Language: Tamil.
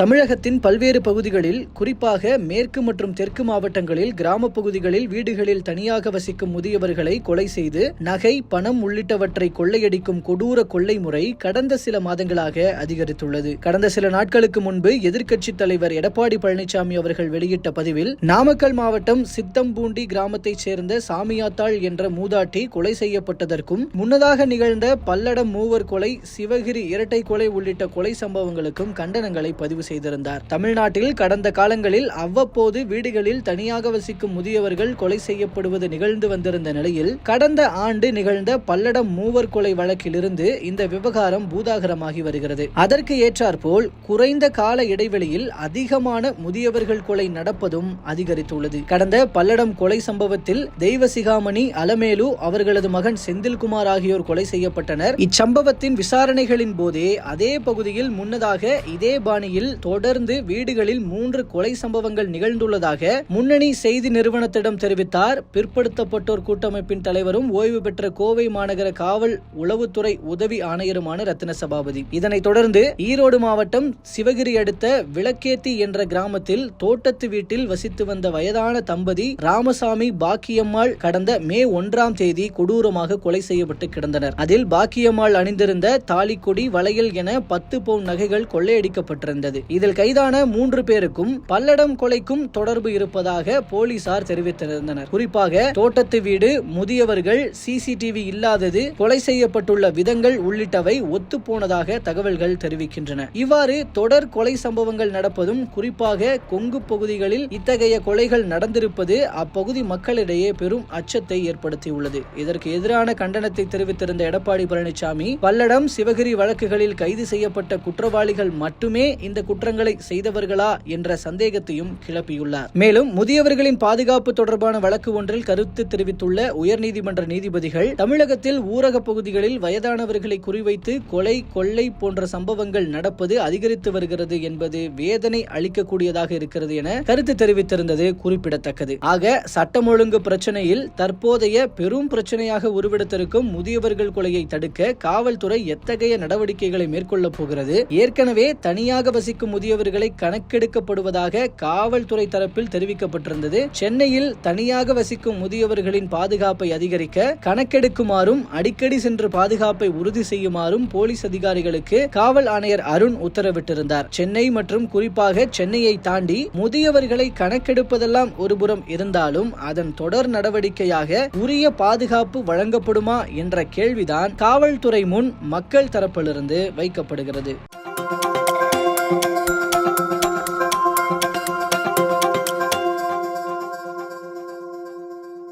தமிழகத்தின் பல்வேறு பகுதிகளில் குறிப்பாக மேற்கு மற்றும் தெற்கு மாவட்டங்களில் கிராம பகுதிகளில் வீடுகளில் தனியாக வசிக்கும் முதியவர்களை கொலை செய்து நகை பணம் உள்ளிட்டவற்றை கொள்ளையடிக்கும் கொடூர கொள்ளை முறை கடந்த சில மாதங்களாக அதிகரித்துள்ளது. கடந்த சில நாட்களுக்கு முன்பு எதிர்க்கட்சித் தலைவர் எடப்பாடி பழனிசாமி அவர்கள் வெளியிட்ட பதிவில் நாமக்கல் மாவட்டம் சித்தம்பூண்டி கிராமத்தைச் சேர்ந்த சாமியாத்தாள் என்ற மூதாட்டி கொலை செய்யப்பட்டதற்கும் முன்னதாக நிகழ்ந்த பல்லடம் மூவர் கொலை சிவகிரி இரட்டை கொலை உள்ளிட்ட கொலை சம்பவங்களுக்கும் கண்டனங்களை பதிவு செய்திருந்தார். தமிழ்நாட்டில் கடந்த காலங்களில் அவ்வப்போது வீடுகளில் தனியாக வசிக்கும் முதியவர்கள் கொலை செய்யப்படுவது நிகழ்ந்து வந்திருந்த நிலையில் கடந்த ஆண்டு நிகழ்ந்த பல்லடம் மூவர் கொலை வழக்கிலிருந்து இந்த விவகாரம் பூதாகரமாகி வருகிறது. அதற்கு ஏற்றாற்போல் குறைந்த கால இடைவெளியில் அதிகமான முதியவர்கள் கொலை நடப்பதும் அதிகரித்துள்ளது. கடந்த பல்லடம் கொலை சம்பவத்தில் தெய்வசிகாமணி அலமேலு அவர்களது மகன் செந்தில்குமார் ஆகியோர் கொலை செய்யப்பட்டனர். இச்சம்பவத்தின் விசாரணைகளின் போதே அதே பகுதியில் முன்னதாக இதே பாணியில் தொடர்ந்து வீடுகளில் மூன்று கொலை சம்பவங்கள் நிகழ்ந்துள்ளதாக முன்னணி செய்தி நிறுவனத்திடம் தெரிவித்தார். பிற்படுத்தப்பட்டோர் கூட்டமைப்பின் தலைவரும் ஓய்வு பெற்ற கோவை மாநகர காவல் உளவுத்துறை உதவி ஆணையருமான ரத்ன சபாபதி இதனைத் தொடர்ந்து ஈரோடு மாவட்டம் சிவகிரி அடுத்த விளக்கேத்தி என்ற கிராமத்தில் தோட்டத்து வீட்டில் வசித்து வந்த வயதான தம்பதி ராமசாமி பாக்கியம்மாள் கடந்த மே ஒன்றாம் தேதி கொடூரமாக கொலை செய்யப்பட்டு கிடந்தனர். அதில் பாக்கியம்மாள் அணிந்திருந்த தாலிக்கொடி வளையல் என பத்து பவுன் நகைகள் கொள்ளையடிக்கப்பட்டிருந்தது. இதில் கைதான மூன்று பேருக்கும் பல்லடம் கொலைக்கும் தொடர்பு இருப்பதாக போலீசார் தெரிவித்திருந்தனர். குறிப்பாக தோட்டத்து வீடு முதியவர்கள் சிசிடிவி இல்லாதது கொலை செய்யப்பட்டுள்ள விதங்கள் உள்ளிட்டவை ஒத்துப்போனதாக தகவல்கள் தெரிவிக்கின்றன. இவ்வாறு தொடர் கொலை சம்பவங்கள் நடப்பதும் குறிப்பாக கொங்கு பகுதிகளில் இத்தகைய கொலைகள் நடந்திருப்பது அப்பகுதி மக்களிடையே பெரும் அச்சத்தை ஏற்படுத்தியுள்ளது. இதற்கு எதிரான கண்டனத்தை தெரிவித்திருந்த எடப்பாடி பழனிசாமி பல்லடம் சிவகிரி வழக்குகளில் கைது செய்யப்பட்ட குற்றவாளிகள் மட்டுமே இந்த குற்றங்களை செய்தவர்களா என்ற சந்தேகத்தையும் கிளப்பியுள்ளார். மேலும் முதியவர்களின் பாதுகாப்பு தொடர்பான வழக்கு ஒன்றில் கருத்து தெரிவித்துள்ள உயர்நீதிமன்ற நீதிபதிகள் தமிழகத்தில் ஊரக பகுதிகளில் வயதானவர்களை குறிவைத்து கொலை கொள்ளை போன்ற சம்பவங்கள் நடப்பது அதிகரித்து வருகிறது என்பது வேதனை அளிக்கக்கூடியதாக இருக்கிறது என கருத்து தெரிவித்திருந்தது குறிப்பிடத்தக்கது. ஆக சட்டம் ஒழுங்கு பிரச்சனையில் தற்போதைய பெரும் பிரச்சனையாக உருவெடுத்திருக்கும் முதியவர்கள் கொலையை தடுக்க காவல்துறை எத்தகைய நடவடிக்கைகளை மேற்கொள்ளப் போகிறது? ஏற்கனவே தனியாக வசிக்கும் முதியவர்களை கணக்கெடுக்கப்படுவதாக காவல்துறை தரப்பில் தெரிவிக்கப்பட்டிருந்தது. சென்னையில் தனியாக வசிக்கும் முதியவர்களின் பாதுகாப்பை அதிகரிக்க கணக்கெடுக்குமாறும் அடிக்கடி சென்று பாதுகாப்பை உறுதி செய்யுமாறும் போலீஸ் அதிகாரிகளுக்கு காவல் ஆணையர் அருண் உத்தரவிட்டிருந்தார். சென்னை மற்றும் குறிப்பாக சென்னையை தாண்டி முதியவர்களை கணக்கெடுப்பதெல்லாம் ஒருபுறம் இருந்தாலும் அதன் தொடர் நடவடிக்கையாக உரிய பாதுகாப்பு வழங்கப்படுமா என்ற கேள்விதான் காவல்துறை முன் மக்கள் தரப்பிலிருந்து வைக்கப்படுகிறது.